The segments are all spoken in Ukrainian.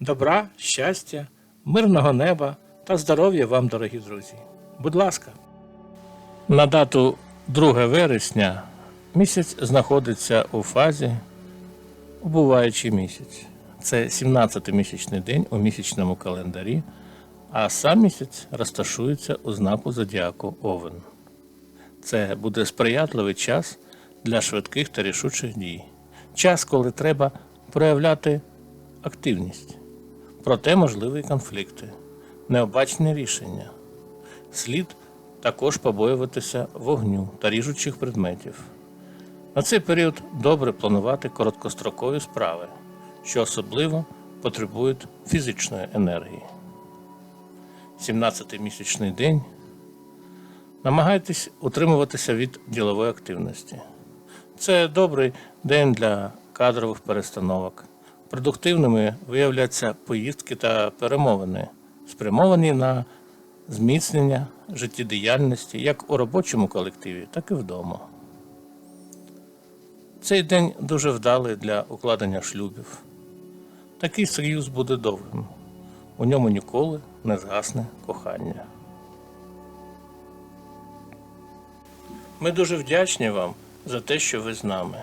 Добра, щастя, мирного неба та здоров'я вам, дорогі друзі. Будь ласка. На дату 2 вересня місяць знаходиться у фазі убуваючий місяць. Це 17-й місячний день у місячному календарі, а сам місяць розташується у знаку зодіаку Овен. Це буде сприятливий час для швидких та рішучих дій. Час, коли треба проявляти активність. Проте можливі конфлікти, необачні рішення. Слід також побоюватися вогню та ріжучих предметів. На цей період добре планувати короткострокові справи, що особливо потребують фізичної енергії. 17-й місячний день намагайтесь утримуватися від ділової активності. Це добрий день для кадрових перестановок. Продуктивними виявляться поїздки та перемовини, спрямовані на зміцнення життєдіяльності як у робочому колективі, так і вдома. Цей день дуже вдалий для укладення шлюбів. Такий союз буде довгим. У ньому ніколи не згасне кохання. Ми дуже вдячні вам за те, що ви з нами.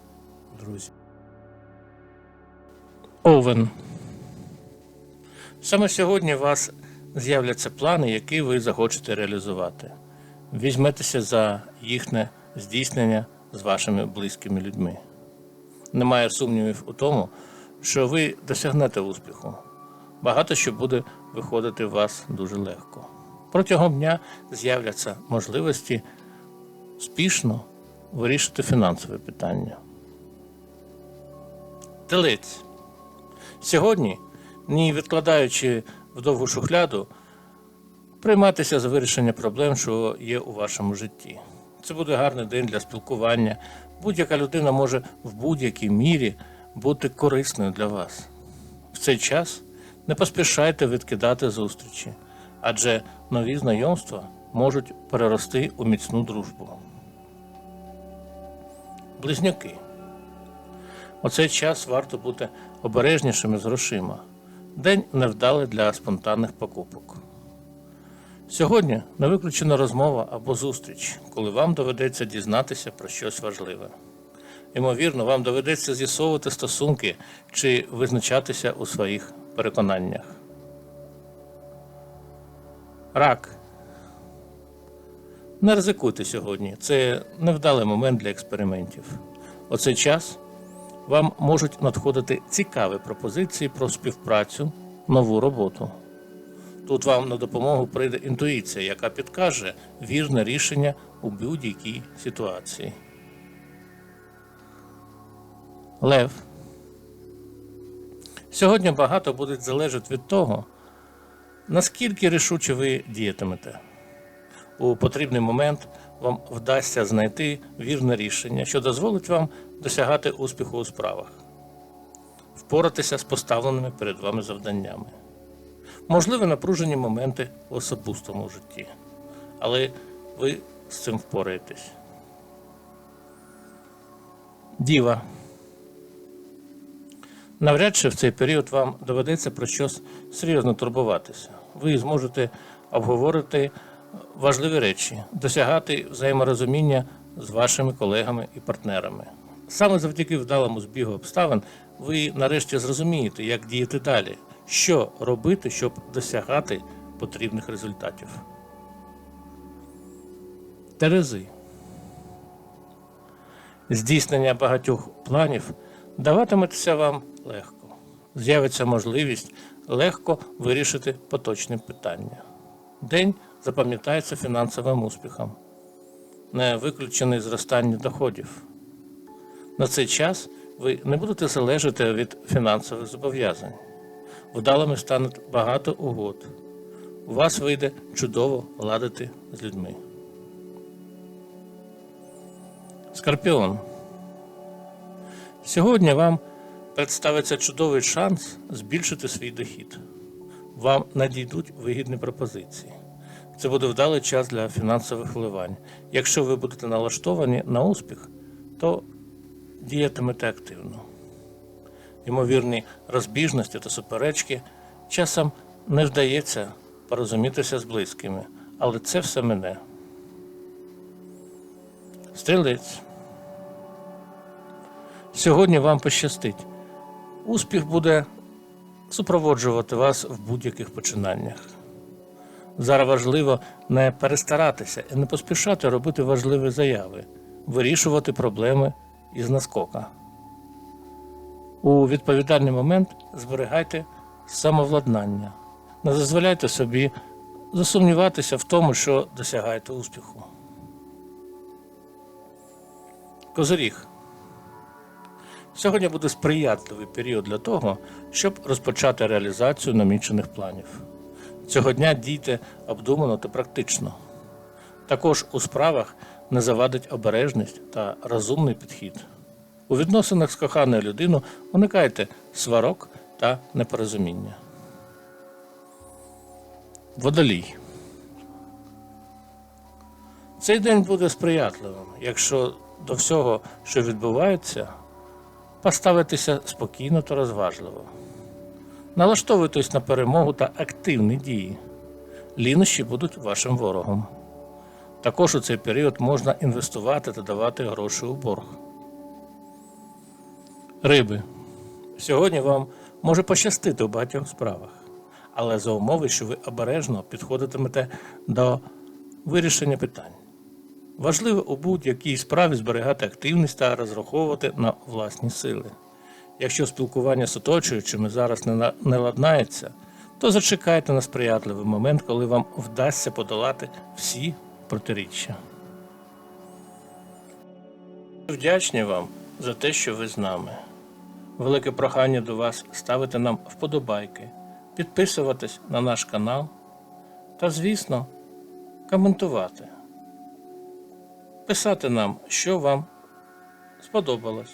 друзі. Овен. Саме сьогодні у вас з'являться плани, які ви захочете реалізувати. Візьметеся за їхнє здійснення з вашими близькими людьми. Немає сумнівів у тому, що ви досягнете успіху. Багато що буде виходити у вас дуже легко. Протягом дня з'являться можливості успішно вирішити фінансове питання. Телець. Сьогодні, не відкладаючи в довгу шухляду, прийматися за вирішення проблем, що є у вашому житті. Це буде гарний день для спілкування. Будь-яка людина може в будь-якій мірі бути корисною для вас. В цей час не поспішайте відкидати зустрічі, адже нові знайомства можуть перерости у міцну дружбу. Близнюки. У цей час варто бути обережнішими з грошима. День невдалий для спонтанних покупок. Сьогодні не виключена розмова або зустріч, коли вам доведеться дізнатися про щось важливе. Ймовірно, вам доведеться з'ясовувати стосунки чи визначатися у своїх переконаннях. Рак. Не ризикуйте сьогодні. Це невдалий момент для експериментів. У цей час вам можуть надходити цікаві пропозиції про співпрацю, нову роботу. Тут вам на допомогу прийде інтуїція, яка підкаже вірне рішення у будь-якій ситуації. Лев. Сьогодні багато буде залежати від того, наскільки рішуче ви діятимете. У потрібний момент вам вдасться знайти вірне рішення, що дозволить вам досягати успіху у справах, впоратися з поставленими перед вами завданнями. Можливі напружені моменти в особистому житті, але ви з цим впораєтесь. Діва. Навряд чи в цей період вам доведеться про щось серйозно турбуватися. Ви зможете обговорити важливі речі, досягати взаєморозуміння з вашими колегами і партнерами. Саме завдяки вдалому збігу обставин ви нарешті зрозумієте, як діяти далі, що робити, щоб досягати потрібних результатів. Терези. Здійснення багатьох планів даватиметься вам легко. З'явиться можливість легко вирішити поточні питання. День запам'ятається фінансовим успіхом, не виключене зростання доходів. На цей час ви не будете залежати від фінансових зобов'язань. Вдалими стане багато угод. У вас вийде чудово ладити з людьми. Скорпіон. Сьогодні вам представиться чудовий шанс збільшити свій дохід. Вам надійдуть вигідні пропозиції. Це буде вдалий час для фінансових вливань. Якщо ви будете налаштовані на успіх, то діятимете активно. Ймовірні розбіжності та суперечки часом не вдається порозумітися з близькими, але це все мене. Стрілець. Сьогодні вам пощастить. Успіх буде супроводжувати вас в будь-яких починаннях. Зараз важливо не перестаратися і не поспішати робити важливі заяви, вирішувати проблеми із наскока. У відповідальний момент зберігайте самовладнання, не дозволяйте собі засумніватися в тому, що досягаєте успіху. Козиріг. Сьогодні буде сприятливий період для того, щоб розпочати реалізацію намічених планів. Цього дня дійте обдумано та практично. Також у справах не завадить обережність та розумний підхід. У відносинах з коханою людиною уникайте сварок та непорозуміння. Водолій. Цей день буде сприятливим, якщо до всього, що відбувається, поставитися спокійно та розважливо. Налаштовуйтесь на перемогу та активні дії. Лінощі будуть вашим ворогом. Також у цей період можна інвестувати та давати гроші у борг. Риби. Сьогодні вам може пощастити у багатьох справах, але за умови, що ви обережно підходитимете до вирішення питань. Важливо у будь-якій справі зберігати активність та розраховувати на власні сили. Якщо спілкування з оточуючими зараз не, на- не ладнається, то зачекайте на сприятливий момент, коли вам вдасться подолати всі протиріччя. Вдячні вам за те, що ви з нами. Велике прохання до вас ставити нам вподобайки, підписуватись на наш канал та, звісно, коментувати. Писати нам, що вам сподобалось